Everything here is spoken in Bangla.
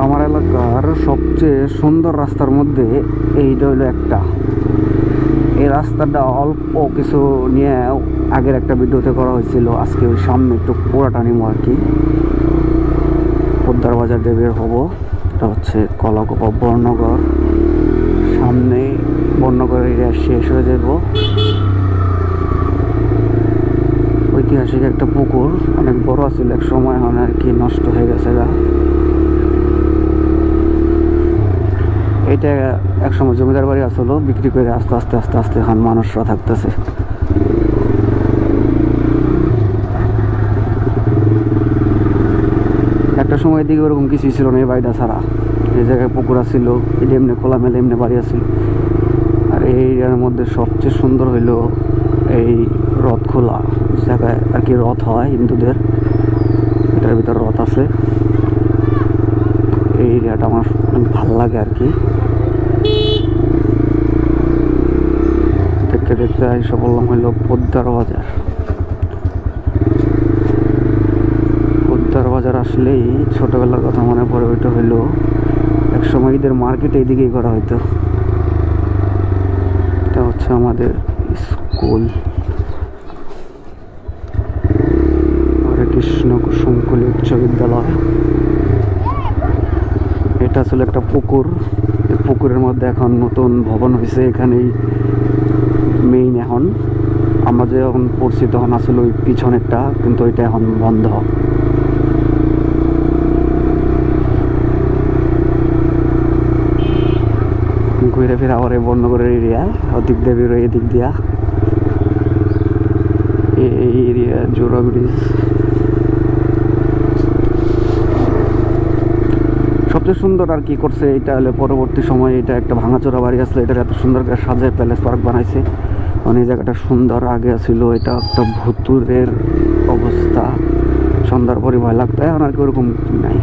আমার এলাকার সবচেয়ে সুন্দর রাস্তার মধ্যে এইটা হলো একটা। এই রাস্তাটা অল্প কিছু নিয়ে আগের একটা ভিডিওতে করা হয়েছিল, আজকে ওই সামনে একটু পুরাটা নিব আর কি। পোদ্দার বাজার দিয়ে বের হব, এটা হচ্ছে কলাকোপা বর্ণগর সামনে বর্ণগর এরিয়া শেষ হয়ে যাব। ঐতিহাসিক একটা পুকুর, অনেক বড় আছিল এক সময়, এখন আর কি নষ্ট হয়ে গেছে গা। এটা এক সময় জমিদার বাড়ি আসলো, বিক্রি করে আস্তে আস্তে আস্তে আস্তে এখন মানুষরা থাকতেছে। একটা সময় দিকে ওরকম কিছুই ছিল না, এই বাড়িটা ছাড়া। এই জায়গায় পুকুর ছিল এটা এমনি খোলা মেলে এমনি বাড়ি আছিল। আর এই এরিয়ার মধ্যে সবচেয়ে সুন্দর হইল এই রথ খোলা। জায়গায় আর কি রথ হয় হিন্দুদের। এটার ভিতর রথ আছে। এই এরিয়াটা আমার ভালো লাগে আর কি। এসে বললাম হইল পোদ্দার বাজার। পোদ্দার বাজার আসলেই ছোটবেলার কথা মনে পড়ে, ওইটা হইল এক সময় ঈদের মার্কেট এইদিকেই করা হইতো। এটা হচ্ছে আমাদের স্কুল। হরে কৃষ্ণ কুসুমকুলি উচ্চ বিদ্যালয়। এটা আসলে একটা পুকুর। পুকুরের মধ্যে এখন নতুন ভবন হয়েছে এখানেই মেইন এখন। আমরা যে এখন পড়ছি তখন আসলে ওই পিছনেরটা, কিন্তু ওইটা এখন বন্ধ। ঘুরে ফিরে আবার এই বর্ণগরের এরিয়া অদিক দেবীর এদিক দিয়া। এই এরিয়া জোড়া ব্রিজ। সবচেয়ে সুন্দর আর কি করছে, এটা হলে পরবর্তী সময়ে এটা একটা ভাঙাচোরা বাড়ি আসলে এটা এত সুন্দর করে সাজায় প্যালেস পার্ক বানাইছে। মানে এই জায়গাটা সুন্দর আগে ছিল, এটা একটা ভুতুরের অবস্থা। সন্ধ্যার পরে ভয় লাগতো এখন আর কি ওরকম নাই।